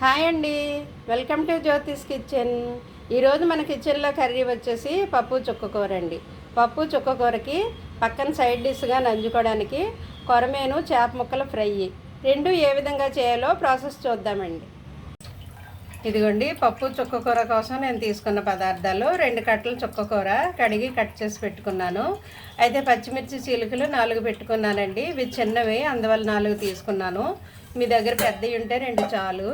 Hi అండి. Welcome to Jyothish kitchen. ఈరోజు మన కిచెన్లో కర్రీ వచ్చేసి పప్పు చుక్కకూర అండి. పప్పు చుక్కకూరకి పక్కన సైడ్ డిష్గా నంజుకోవడానికి కొరమేను చేప ముక్కల ఫ్రై. రెండు ఏ విధంగా చేయాలో ప్రాసెస్ చూద్దామండి. ఇదిగోండి పప్పు చుక్కకూర కోసం నేను తీసుకున్న పదార్థాలు రెండు కట్టలు చుక్కకూర కడిగి కట్ చేసి పెట్టుకున్నాను. అయితే పచ్చిమిర్చి చీలికలు నాలుగు పెట్టుకున్నానండి. ఇవి చిన్నవి అందువల్ల నాలుగు తీసుకున్నాను. మీ దగ్గర పెద్దవి ఉంటే రెండు చాలు.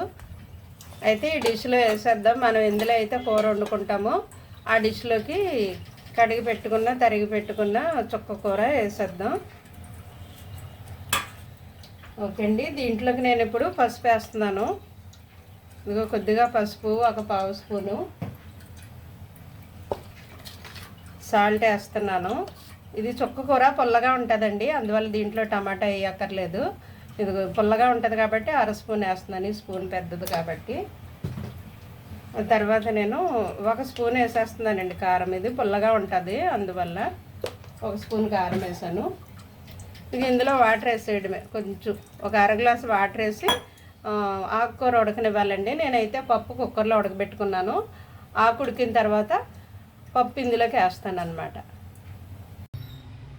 అయితే ఈ డిష్లో వేసేద్దాం. మనం ఎందులో అయితే కూర వండుకుంటామో. ఆ డిష్లోకి కడిగి పెట్టుకున్న తరిగి పెట్టుకున్న చుక్క కూర వేసేద్దాం. ఓకే అండి. దీంట్లోకి నేను ఇప్పుడు పసుపు వేస్తున్నాను. ఇదిగో కొద్దిగా పసుపు ఒక పావు స్పూను. సాల్ట్ వేస్తున్నాను. ఇది చుక్క కూర పుల్లగా ఉంటుందండి. అందువల్ల దీంట్లో టమాటా వేయక్కర్లేదు. ఇది పుల్లగా ఉంటుంది కాబట్టి అర స్పూన్ వేస్తున్నాను ఈ స్పూన్ పెద్దది కాబట్టి. తర్వాత నేను ఒక స్పూన్ వేసేస్తున్నానండి కారం. ఇది పుల్లగా ఉంటుంది అందువల్ల ఒక స్పూన్ కారం వేసాను. ఇది ఇందులో వాటర్ వేసేయడమే కొంచెం ఒక అర గ్లాస్ వాటర్ వేసి ఆకుకూర ఉడకనివ్వాలండి. నేనైతే పప్పు కుక్కర్లో ఉడకబెట్టుకున్నాను. ఆకు ఉడికిన తర్వాత పప్పు ఇందులోకి వేస్తాను అనమాట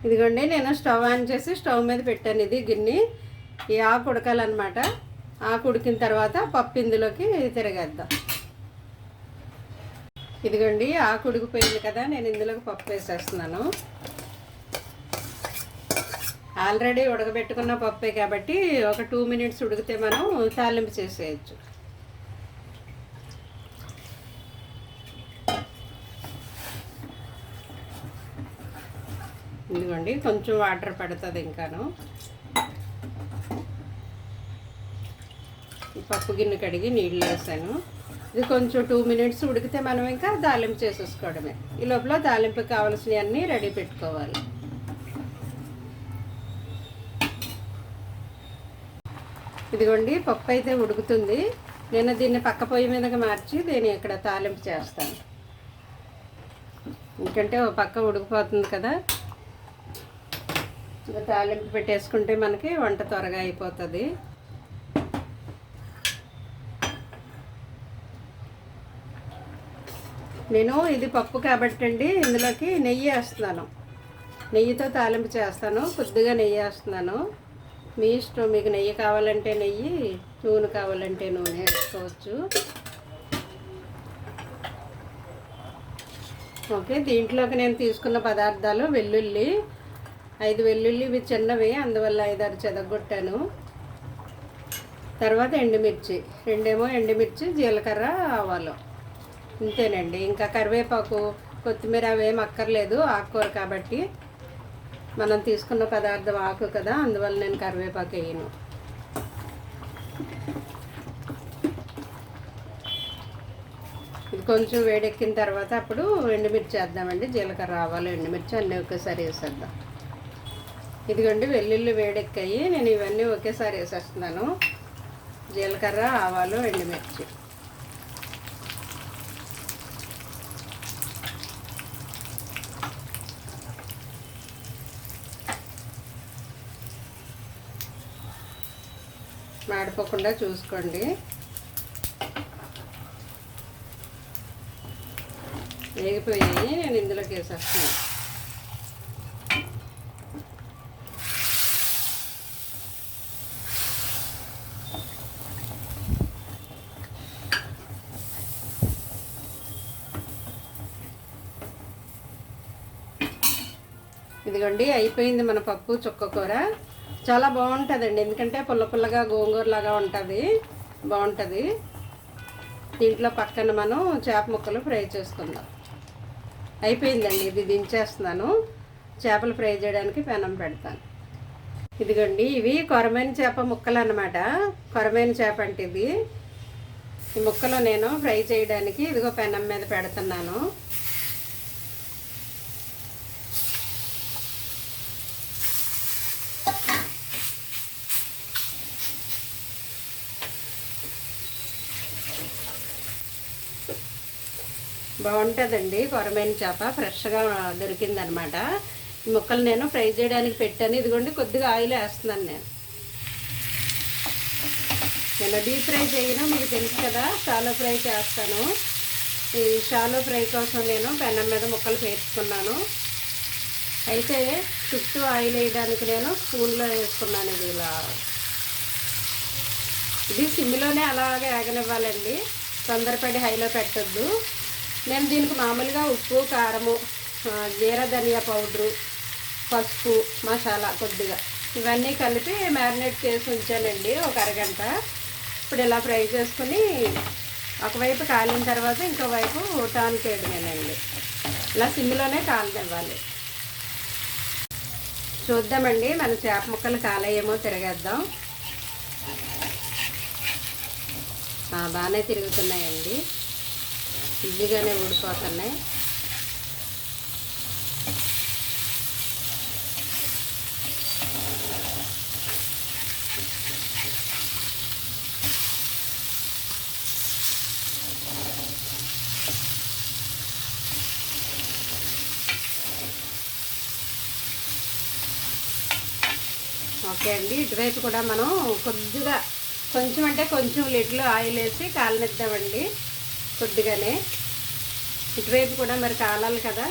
ఇదిగోండి నేను స్టవ్ ఆన్ చేసి స్టవ్ మీద పెట్టాను ఇది గిన్నె. ఈ ఆకు ఉడకాలన్నమాట. ఆకు ఉడికిన తర్వాత పప్పు ఇందులోకి తిరగేద్దాం. ఇదిగోండి ఆకు ఉడికిపోయింది కదా నేను ఇందులోకి పప్పు వేసేస్తున్నాను. ఆల్రెడీ ఉడకబెట్టుకున్న పప్పే కాబట్టి ఒక టూ మినిట్స్ ఉడికితే మనం తాలింపు చేసేయచ్చు. ఇదిగోండి కొంచెం వాటర్ పడుతుంది ఇంకాను. పప్పు గిన్నె కడిగి నీళ్ళు వేసాను. ఇది కొంచెం టూ మినిట్స్ ఉడికితే మనం ఇంకా దాలింపు చేసేసుకోవడమే. ఈ లోపల దాలింపు కావాల్సినవన్నీ రెడీ పెట్టుకోవాలి. ఇదిగోండి పప్పు అయితే ఉడుకుతుంది. నేను దీన్ని పక్క పొయ్యి మీదకి మార్చి దీన్ని ఇక్కడ తాలింపు చేస్తాను. ఎందుకంటే ఒక పక్క ఉడికిపోతుంది కదా. తాలింపు పెట్టేసుకుంటే మనకి వంట త్వరగా అయిపోతుంది. నేను ఇది పప్పు కాబట్టి అండి ఇందులోకి నెయ్యి వేస్తున్నాను. నెయ్యితో తాలింపు చేస్తాను. కొద్దిగా నెయ్యి వేస్తున్నాను. మీ ఇష్టం మీకు నెయ్యి కావాలంటే నెయ్యి నూనె కావాలంటే నూనె వేసుకోవచ్చు. ఓకే దీంట్లోకి నేను తీసుకున్న పదార్థాలు వెల్లుల్లి ఐదు వెల్లుల్లి ఇవి చిన్నవి అందువల్ల ఐదారు చెదగొట్టాను. తర్వాత ఎండుమిర్చి రెండేమో ఎండుమిర్చి జీలకర్ర ఆవాలు. ఇంతేనండి. ఇంకా కరివేపాకు కొత్తిమీర అవేం అక్కర్లేదు ఆకుకూర కాబట్టి. మనం తీసుకున్న పదార్థం ఆకు కదా అందువల్ల నేను కరివేపాకు వేయను. ఇది కొంచెం వేడెక్కిన తర్వాత అప్పుడు ఎండుమిర్చి వేద్దామండి జీలకర్ర ఆవాలు ఎండుమిర్చి అన్నీ ఒకేసారి వేసేద్దాం. ఇదిగోండి వెల్లుల్లి వేడెక్కాయి. నేను ఇవన్నీ ఒకేసారి వేసేస్తున్నాను. జీలకర్ర ఆవాలు ఎండుమిర్చి. మాడిపోకుండా చూసుకోండి. వేగిపోయాయి నేను ఇందులోకి వేసేస్తాను ఇదిగోండి అయిపోయింది మన పప్పు చుక్క కూర. చాలా బాగుంటుందండి. ఎందుకంటే పుల్ల పుల్లగా గోంగూరలాగా ఉంటుంది. బాగుంటుంది. దీంట్లో పక్కన మనం చేప ముక్కలు ఫ్రై చేసుకుందాం. అయిపోయిందండి. ఇది దించేస్తున్నాను. చేపలు ఫ్రై చేయడానికి పెనం పెడతాను. ఇదిగోండి ఇవి కొరమైన చేప ముక్కలు అనమాట కొరమైన చేప అంటే ఇది. ఈ ముక్కలు నేను ఫ్రై చేయడానికి ఇదిగో పెనం మీద పెడుతున్నాను. బాగుంటుందండి. కొరమైన చేప ఫ్రెష్గా దొరికిందనమాట. ఈ ముక్కలు నేను ఫ్రై చేయడానికి పెట్టాను. ఇదిగోండి కొద్దిగా ఆయిల్ వేస్తున్నాను నేను. నేను డీప్ ఫ్రై చేయను మీకు తెలుసు కదా షాలో ఫ్రై చేస్తాను. ఈ షాలో ఫ్రై కోసం నేను పెనం మీద ముక్కలు పేర్చుకున్నాను. అయితే చుట్టూ ఆయిల్ వేయడానికి నేను స్పూన్లో వేసుకున్నాను ఇది ఇలా. ఇది సిమ్లోనే అలాగే ఆగనివ్వాలండి తొందరపడి హైలో పెట్టద్దు. నేను దీనికి మామూలుగా ఉప్పు కారము జీర ధనియా పౌడరు పసుపు మసాలా కొద్దిగా. ఇవన్నీ కలిపి మ్యారినేట్ చేసి ఉంచానండి ఒక అరగంట. ఇప్పుడు ఇలా ఫ్రై చేసుకుని ఒకవైపు కాలిన తర్వాత ఇంకో వైపు టర్న్ చేయడమేనండి ఇలా సిమ్లోనే కాలనివ్వాలి. చూద్దామండి మన చేప ముక్కలు కాలేయేమో తిరగేద్దాం. బాగానే తిరుగుతున్నాయండి. ఈజీగానే ఊడిపోతున్నాయి. ఓకే అండి. ఇటువైపు కూడా మనం కొద్దిగా కొంచెం అంటే కొంచెం లిటిల్ ఆయిల్ వేసి కాలనిద్దామండి. కొద్దిగానే. ఇటువైపు కూడా మరి కాలాలి కదా.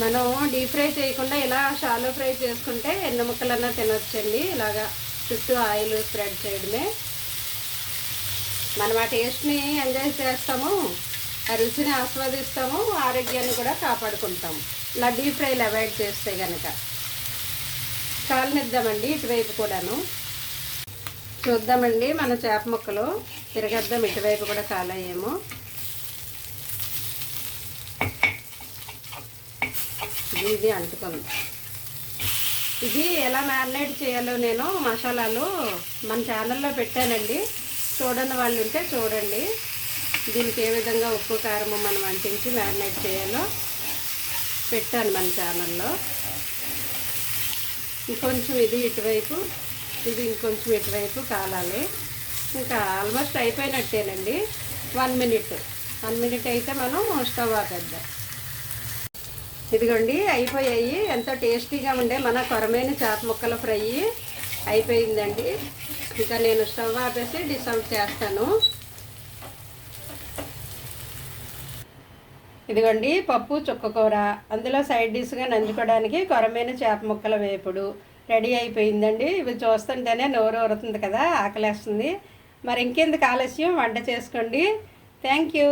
మనం డీప్ ఫ్రై చేయకుండా ఇలా షాలో ఫ్రై చేసుకుంటే ఎన్ని ముక్కలన్నా తినొచ్చండి. ఇలాగా చుట్టూ ఆయిల్ స్ప్రెడ్ చేయడమే. మనం ఆ టేస్ట్ని ఎంజాయ్ చేస్తాము. ఆ రుచిని ఆస్వాదిస్తాము. ఆరోగ్యాన్ని కూడా కాపాడుకుంటాము. ఇలా డీప్ ఫ్రైలు అవాయిడ్ చేస్తే కనుక కాలనిద్దామండి ఇటువైపు కూడాను. చూద్దామండి మన చేప ముక్కలు తిరగద్దాం ఇటువైపు కూడా కాలయ్యేమో. ఇది అంటుకుంది. ఇది ఎలా మ్యారినేట్ చేయాలో నేను మసాలాలు మన ఛానల్లో పెట్టానండి. చూడని వాళ్ళు ఉంటే చూడండి. దీనికి ఏ విధంగా ఉప్పు కారము మనం అంటించి మ్యారినేట్ చేయాలో పెట్టాను మన ఛానల్లో ఇంకొంచెం ఇది ఇటువైపు ఇది ఇంకొంచెం ఇటువైపు కాలాలి. ఇంకా ఆల్మోస్ట్ అయిపోయినట్టేనండి. వన్ మినిట్ వన్ మినిట్ అయితే మనం స్టవ్ ఆపేద్దాం. ఇదిగోండి అయిపోయాయి. ఎంతో టేస్టీగా ఉండే మన కొరమైన చేప ముక్కల ఫ్రై అయిపోయిందండి. ఇంకా నేను స్టవ్ ఆపేసి డిష్ చేస్తాను. ఇదిగోండి పప్పు చుక్కకూర అందులో సైడ్ డిష్గా నంచుకోవడానికి కొరమైన చేప ముక్కల వేపుడు. రెడీ అయిపోయిందండి. ఇవి చూస్తుంటేనే నోరు ఊరుతుంది కదా ఆకలేస్తుంది. మరి ఇంకెందుకు ఆలస్యం? వంట చేసుకోండి. Thank you.